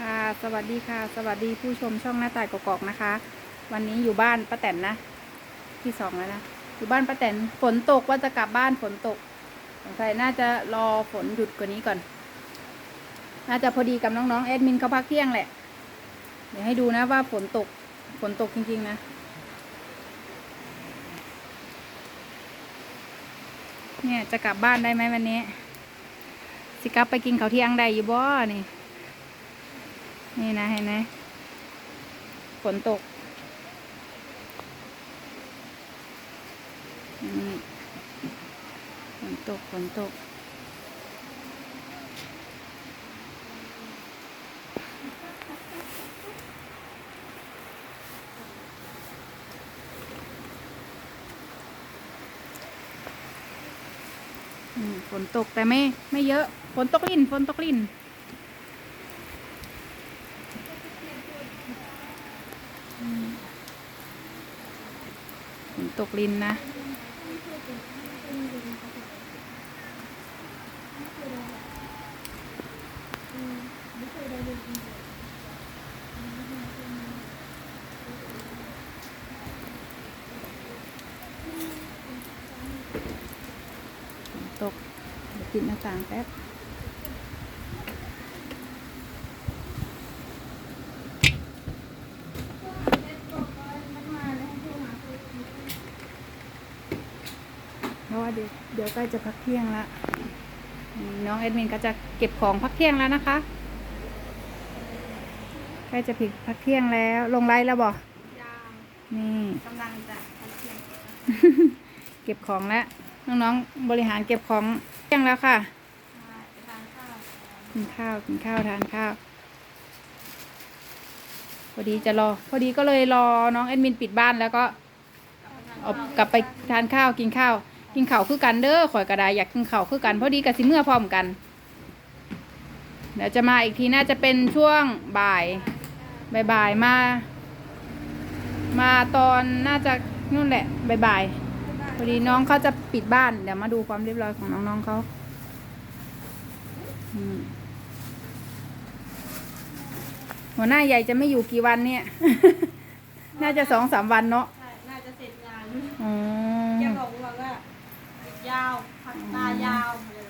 ค่ะ สวัสดีค่ะ สวัสดีผู้ชมช่องหน้าต่ายกอกๆนะคะ วันนี้อยู่บ้านป้าแตนนะ ที่สองแล้วนะ อยู่บ้านป้าแตนฝนตกว่าจะกลับบ้านฝนตกสงสัยน่าจะรอฝนหยุดกว่านี้ก่อน น่าจะพอดีกับน้องๆแอดมินเขาพักเที่ยงแหละ เดี๋ยวให้ดูนะว่าฝนตก ฝนตกจริง ๆ นะ เนี่ยจะกลับบ้านได้ไหมวันนี้ สิกลับไปกินข้าวเที่ยงได้อยู่บ่นี่ นี่นะเห็นไหมฝนตกนี่ฝนตกฝนตก ฝนตกแต่ไม่ไม่เยอะ ฝนตกลิ่น ฝนตกลิ่น อืมฝ นตกลินนะตกเดี๋ยวปิดหน้าต่างแป๊บ เพราะว่าเดี๋ยวเดี๋ยวใกล้จะพักเที่ยงละนี่น้องแอดมินก็จะเก็บของพักเที่ยงแล้วนะคะใกล้จะผิดพักเที่ยงแล้ว ลงไลน์แล้วบอนี่กำลังจะทำเทียนเก็บของแล้วน้องๆบริหารเก็บของเที่ยงแล้วค่ะมาทานข้าวกินข้าวกินข้าวทานข้าวพอดีจะรอ พอดีก็เลยรอน้องแอดมินปิดบ้านแล้วก็เอากลับไปทานข้าวกินข้าว กินข้าวคือกันเด้อข่อยกระไดอยากกินข้าวคือกันพอดีกับสิเมื่อพร้อมกัน เดี๋ยวจะมาอีกทีน่าจะเป็นช่วงบ่ายบ่ายๆมา มาตอนน่าจะนู่นแหละบ่ายๆพอดีน้องเขาจะปิดบ้านเดี๋ยวมาดูความเรียบร้อยของน้องๆเขาอืมหัวหน้าใหญ่จะไม่อยู่กี่วันเนี่ย น่าจะสองสามวันเนาะใช่น่าจะเสร็จงานอ๋อ แกบอกว่าว่าห ยาวพักตายาวเลย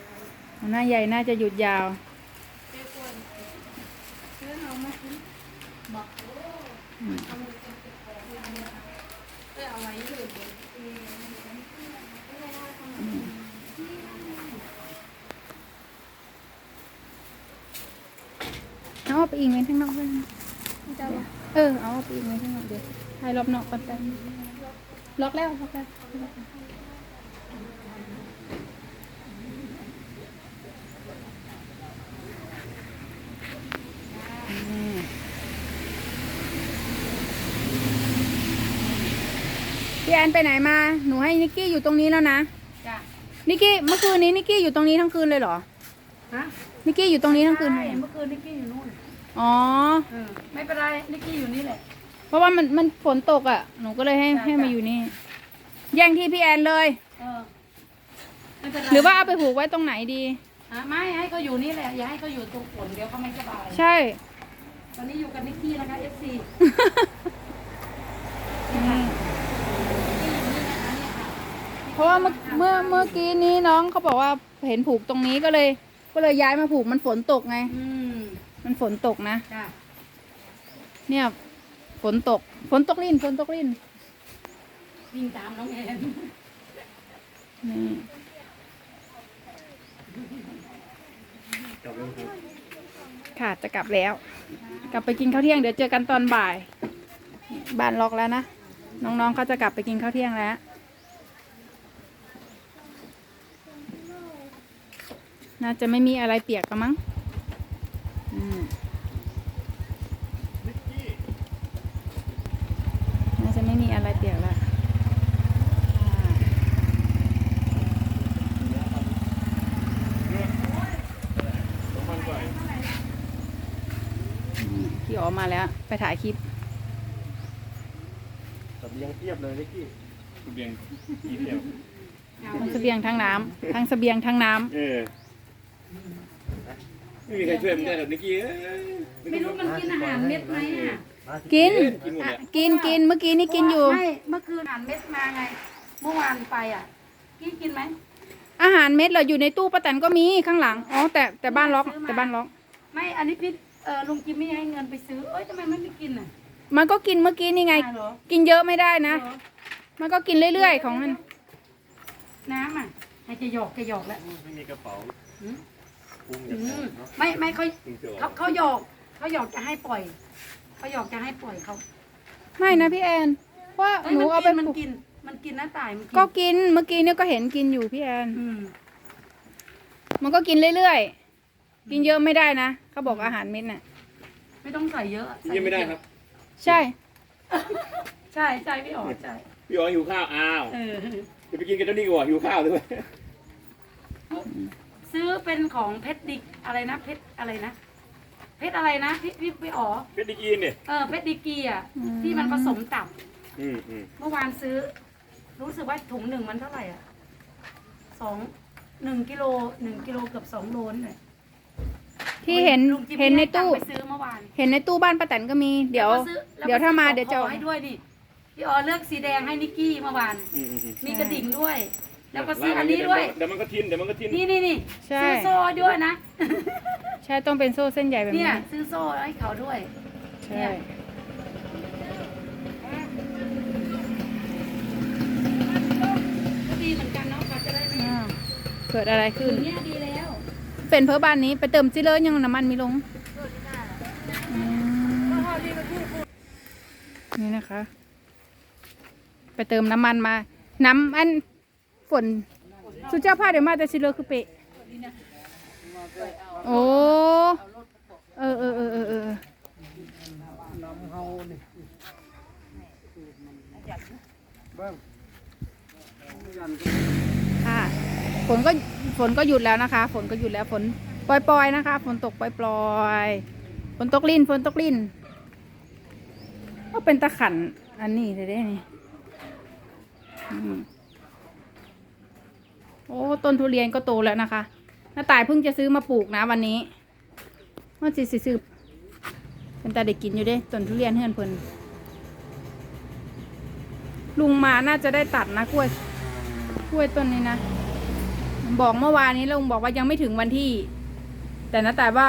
หัวหน้าใหญ่น่าจะหยุดยาวเจ้าคนเพื่อนเอามากินบอกโอ้อืมเอามือเก็บของไว้อยู่บนเอาไปอีกไหมทั้างนอกเลยเออ เอาไปอีกไหมทั้างนอกเดี๋ยวให้รอบนอกก่อนแป๊บนึงล็อกแล้วล็อกแล้ว พี่แอนไปไหนมา หนูให้นิกกี้อยู่ตรงนี้แล้วนะ จ้ะ นิกกี้เมื่อคืนนี้นิกกี้อยู่ตรงนี้ทั้งคืนเลยเหรอ ฮะนิกกี้อยู่ตรงนี้ทั้งคืนเลยใช่เหรอเมื่อคืนนิกกี้อยู่นู่นอ๋อ เออไม่เป็นไรนิกกี้อยู่นี่แหละ เพราะว่ามันมันฝนตกอะ หนูก็เลยให้จ้ะให้มาอยู่นี่ แย่งที่พี่แอนเลย เออไม่เป็นไรหรือว่าเอาไปผูกไว้ตรงไหนดี ฮะไม่ให้เขาอยู่นี่แหละ อย่าให้เขาอยู่ตรงฝนเดี๋ยวเขาไม่สบาย ใช่ ตอนนี้อยู่กับนิกกี้นะคะ FC เพราะว่าเมื่อเมื่อเมื่อกี้นี้น้องเขาบอกว่าเห็นผูกตรงนี้ก็เลย ก็เลยย้ายมาผูกมันฝนตกไง อืมมันฝนตกนะ จ้ะเนี่ย ฝนตก ฝนตกลิ่นฝนตกลิ่นวิ่งตามน้องแอนนี่ค่ ค่ะจะกลับแล้ว กลับไปกินข้าวเที่ยงเดี๋ยวเจอกันตอนบ่าย บ้านล็อกแล้วนะ น้องๆเขาจะกลับไปกินข้าวเที่ยงแล้ว น่าจะไม่มีอะไรเปียกแล้วมั้ง อืมน่าจะไม่มีอะไรเปียกแล้วอ่าอื มพี่อ๋อมาแล้ว ไปถ่ายคลิปสเสบียงเทียบเลยนิกกี้เสบียงกี่เดียวทั้งเสบียงทั้งน้ำทั้งเสบียงทั้งน้ำเออเไม่มีใครช่วยมันได้หรอกนิกกี้เอ้ยไม่รู้มันกินอาหารเม็ดไหมอะกินกินหมดอะแหละกินกินเมื่อกี้นี่กินอยู่ ไม่เมื่อคืนอาหารเม็ดมาไง เมื่อวานไปอะพี่กินไหมอาหารเม็ดเราอยู่ในตู้ป้าแตนก็มีข้างหลังอ๋อแต่แต่บ้านล็อกซื้อมาแต่บ้านล็อก ไม่อันนี้พี่ เออลุงจิมมี่ให้เงินไปซื้อ เอ้ยทำไมไม่ไปกินอะ มันก็กินเมื่อกี้นี่ไงเหรอ กินเยอะไม่ได้นะเหรอมันก็กินเรื่อยๆของมัน น้ำอะให้จะหยอกจะหยอกแล้ว ไม่มีกระเป๋าอืมปรุงอือย่างมเนาะไม่ไม่เขาปรุงเจอเขาเขาหยอกเขาหยอกจะให้ปล่อยเขาหยอกจะให้ปล่อยเขาไม่นะพี่แอนเพราะว่าเอ้ยหนูมันเอากิไปนมันปลูกกินมันกินหน้าตายมันกินก็กินเมื่อกี้เนี่ยก็เห็นกินอยู่พี่แอน อืมมันก็กินเรื่อยๆ กินเยอะไม่ได้นะเขาบอกอาหารเม็ดน่ะ ไม่ต้องใส่เยอะกินยังไม่ได้ครับ ใช่ ใช่ใช่พี่อ๋อใช่พี่อ๋อหิวข้าวอ้าวเออจะไปกินกันเจ้านี่ก่อนหิวข้าวด้วยซื้อเป็นของเพชรดิกอะไรนะเพชรอะไรนะเพชรอะไรนะพี่พี่พี่อ๋อเป็นดิกีนเนี่ยเออเพชรดิกีอะอืม ที่มันผสมตับอืมอืมเมื่อวานซื้อ รู้สึกว่าถุงหนึ่งมันเท่าไหร่อะสองหนึ่งกิโลหนึ่งกิโลเกือบสองโลนเลย ที่เห็นลุงจิ๊บเห็นในตู้ ให้ตังค์ไปซื้อเมื่อวานเห็นในตู้บ้านป้าแตนก็มี เดี๋ยว แล้วก็ซื้อแล้เดี๋ยวถ้ามาซื้อเดี๋ยวจะขเอาองให้ด้วยดิพี่อ๋อเลือกสีแดงให้นิกกี้เมื่อวานอืมอืมอืมมีกระดิ่งด้วย แล้วก็ซื้ออันนี้ด้วย เดี๋ยวมันก็ทิ้นเดี๋ยวมันก็ทิ้นนี่นี่นี่ใช่ ซื้อโซ่ด้วยนะใช่ต้องเป็นโซ่เส้นใหญ่แบบเนี่นี้ยซื้อโซ่ให้เขาด้วย ใช่ ก็ดีเหมือนกันเนาะเขาจะได้ไม่อ่าเกิดอะไรขึ้น เนี่ยดีแล้ว เป็นเพราะบ้านนี้ไปเติมซิเลยยังน้ำมันมีลงนี่นะคะ ไปเติมน้ำมันมา น้ำอันฝนสุเจ้าผ้าเดี๋ยวมาแต่ซิเลอคือเปะโอ้เออเออเออเออเออค่ะ ฝนก็ฝนก็หยุดแล้วนะคะ ฝนก็หยุดแล้วฝนปล่อยๆนะคะ ฝนตกปล่อยๆฝนตกลิ่นฝนตกลิ่นก็เป็นตะขันอันนี้เลยเด้นี่อืมโอ้ต้นทุเรียนก็โตแล้วนะคะน้าตายเพิ่งจะซื้อมาปลูกนะวันนี้ว่าสิสิซื้อเป็นตาเด็กกินอยู่ด้ต้นทุเรียนเฮือนเพิ่นลุงมาน่าจะได้ตัดนะกล้วย กล้วยต้นนี้นะ บอกเมื่อวานนี้ลุงบอกว่ายังไม่ถึงวันที่ แต่นะแต่ว่า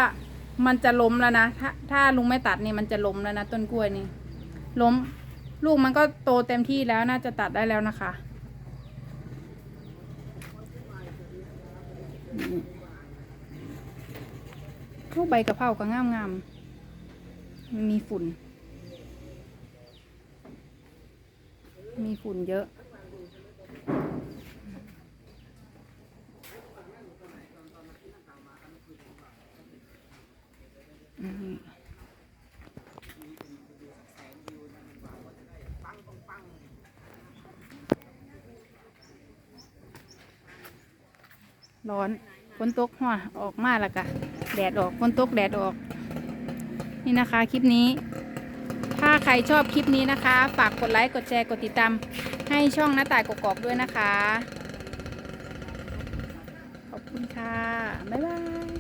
มันจะล้มแล้วนะถ้าถ้าลุงไม่ตัดนี่มันจะล้มแล้วนะต้นกล้วยนี่ล้ม ลูกมันก็โตเต็มที่แล้วน่าจะตัดได้แล้วนะคะพวกใบกะเพราก็งามงามมีฝุ่น มีฝุ่นเยอะ ร้อนฝนตกหัวออกมาแล้วกะแดดออกฝนตกแดดออก นี่นะคะคลิปนี้ ถ้าใครชอบคลิปนี้นะคะ ฝากกดไลค์กดแชร์กดติดตามให้ช่องหน้าต่ายกกอกๆด้วยนะคะ ขอบคุณค่ะ บ๊ายบาย